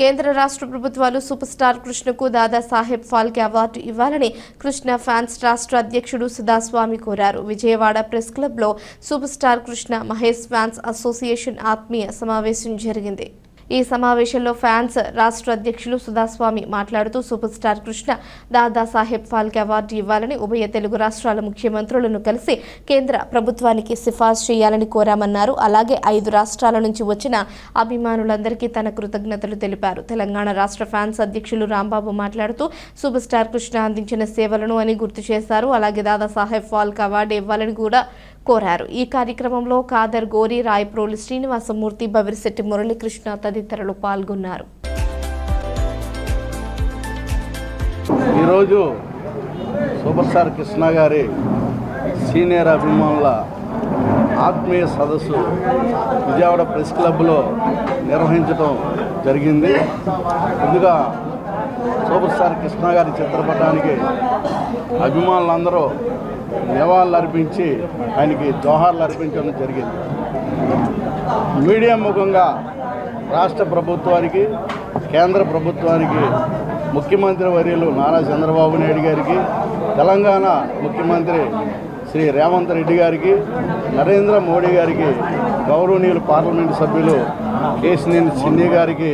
కేంద్ర రాష్ట్ర ప్రభుత్వాలు సూపర్ స్టార్ కృష్ణకు దాదా సాహెబ్ ఫాల్కే అవార్డు ఇవ్వాలని కృష్ణ ఫ్యాన్స్ రాష్ట్ర అధ్యక్షుడు సుధాస్వామి కోరారు. విజయవాడ ప్రెస్ క్లబ్లో super star Krishna Mahesh fans association ఆత్మీయ సమావేశం జరిగింది. ఈ సమావేశంలో ఫ్యాన్స్ రాష్ట్ర అధ్యక్షులు సుధాస్వామి మాట్లాడుతూ super star Krishna Dadasaheb Phalke award ఇవ్వాలని ఉభయ తెలుగు రాష్ట్రాల ముఖ్యమంత్రులను కలిసి కేంద్ర ప్రభుత్వానికి సిఫార్సు చేయాలని కోరామన్నారు. అలాగే ఐదు రాష్ట్రాల నుంచి వచ్చిన అభిమానులందరికీ తన కృతజ్ఞతలు తెలిపారు. తెలంగాణ రాష్ట్ర ఫ్యాన్స్ అధ్యక్షులు రాంబాబు మాట్లాడుతూ సూపర్ స్టార్ కృష్ణ అందించిన సేవలను అని గుర్తు చేశారు. అలాగే దాదాసాహెబ్ ఫాల్కే అవార్డు ఇవ్వాలని కూడా కోరారు. ఈ కార్యక్రమంలో కాదర్ గోరి రాయప్రోలు శ్రీనివాసమూర్తి బవిరిశెట్టి మురళీకృష్ణ తదితరులు పాల్గొన్నారు. ఈరోజు సూపర్ స్టార్ కృష్ణ గారి సీనియర్ అభిమానుల ఆత్మీయ సదస్సు విజయవాడ ప్రెస్ క్లబ్లో నిర్వహించడం జరిగింది. ముందుగా సూపర్ స్టార్ కృష్ణ గారి చిత్రపటానికి అభిమానులందరూ నివాళులు అర్పించి ఆయనకి జోహార్లు అర్పించడం జరిగింది. మీడియా ముఖంగా రాష్ట్ర ప్రభుత్వానికి కేంద్ర ప్రభుత్వానికి ముఖ్యమంత్రి వర్యులు నారా చంద్రబాబు నాయుడు గారికి తెలంగాణ ముఖ్యమంత్రి శ్రీ రేవంత్ రెడ్డి గారికి నరేంద్ర మోడీ గారికి గౌరవనీయులు పార్లమెంటు సభ్యులు కేసినేని సిన్ని గారికి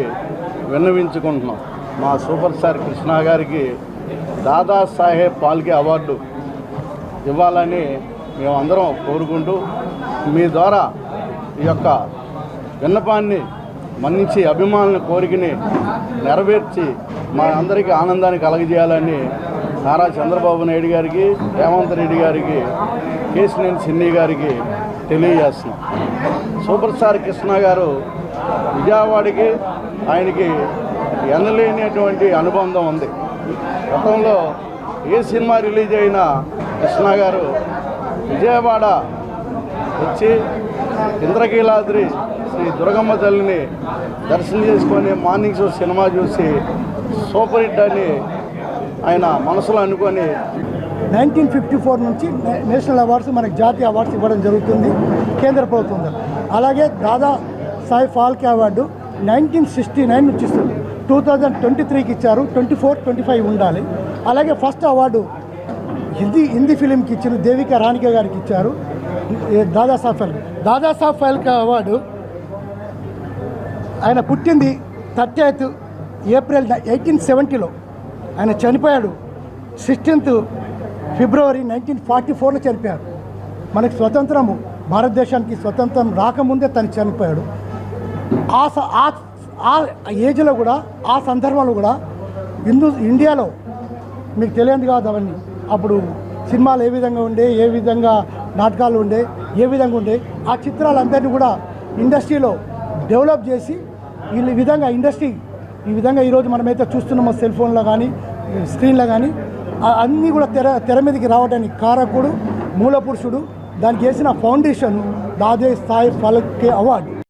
విన్నవించుకుంటున్నాం. మా సూపర్ స్టార్ కృష్ణ గారికి దాదాసాహెబ్ పాల్కే అవార్డు ఇవ్వాలని మేమందరం కోరుకుంటూ మీ ద్వారా ఈ యొక్క విన్నపాన్ని మన్నించి అభిమానుల కోరికని నెరవేర్చి మా అందరికీ ఆనందాన్ని కలగజేయాలని నారా చంద్రబాబు నాయుడు గారికి రేవంత్ రెడ్డి గారికి కేసినేని చిన్ని గారికి తెలియజేస్తున్నాం. సూపర్ స్టార్ కృష్ణ గారు విజయవాడకి ఆయనకి ఎనలేనటువంటి అనుబంధం ఉంది. గతంలో ఏ సినిమా రిలీజ్ అయినా కృష్ణ గారు విజయవాడ వచ్చి ఇంద్రకీలాద్రి శ్రీ దుర్గమ్మ తల్లిని దర్శనం చేసుకొని మార్నింగ్ షో సినిమా చూసి సూపర్ హిట్ అని ఆయన మనసులో అనుకొని నైన్టీన్ ఫిఫ్టీ ఫోర్ నుంచి నేషనల్ అవార్డ్స్ మనకి జాతీయ అవార్డ్స్ ఇవ్వడం జరుగుతుంది కేంద్ర ప్రభుత్వం అలాగే Dada Sai Phalke award nineteen sixty nine నుంచి ఇస్తుంది. టూ థౌజండ్ ట్వంటీ త్రీకి ఇచ్చారు. ట్వంటీ ఫోర్ ట్వంటీ ఫైవ్ ఉండాలి. అలాగే ఫస్ట్ అవార్డు హిందీ హిందీ ఫిలింకి ఇచ్చిన దేవిక రాణిక గారికి ఇచ్చారు. ఏ దాదాసాహెబ్ ఫాల్కే దాదాసాహెబ్ ఫాల్కే అవార్డు. ఆయన పుట్టింది థర్టీ ఎయిత్ ఏప్రిల్ ఎయిటీన్ సెవెంటీలో ఆయన చనిపోయాడు సిక్స్టీన్త్ ఫిబ్రవరి నైన్టీన్ ఫార్టీ ఫోర్లో చనిపోయాడు మనకి స్వతంత్రము భారతదేశానికి స్వతంత్రం రాకముందే తను చనిపోయాడు. ఆ స- ఆ- ఆ ఏజ్లో కూడా ఆ సందర్భంలో కూడా హిందూ ఇండియాలో మీకు తెలియదు కాదు అవన్నీ. అప్పుడు సినిమాలు ఏ విధంగా ఉండే ఏ విధంగా నాటకాలు ఉండే ఏ విధంగా ఉండే ఆ చిత్రాలందరినీ కూడా ఇండస్ట్రీలో డెవలప్ చేసి ఈ విధంగా ఇండస్ట్రీ ఈ విధంగా ఈరోజు మనమైతే చూస్తున్నామో సెల్ ఫోన్లో కానీ స్క్రీన్లో కానీ అన్నీ కూడా తెర తెర మీదకి రావడానికి కారకుడు మూల పురుషుడు దానికి వేసిన ఫౌండేషన్ దాదే స్థాయి ఫలకే అవార్డు.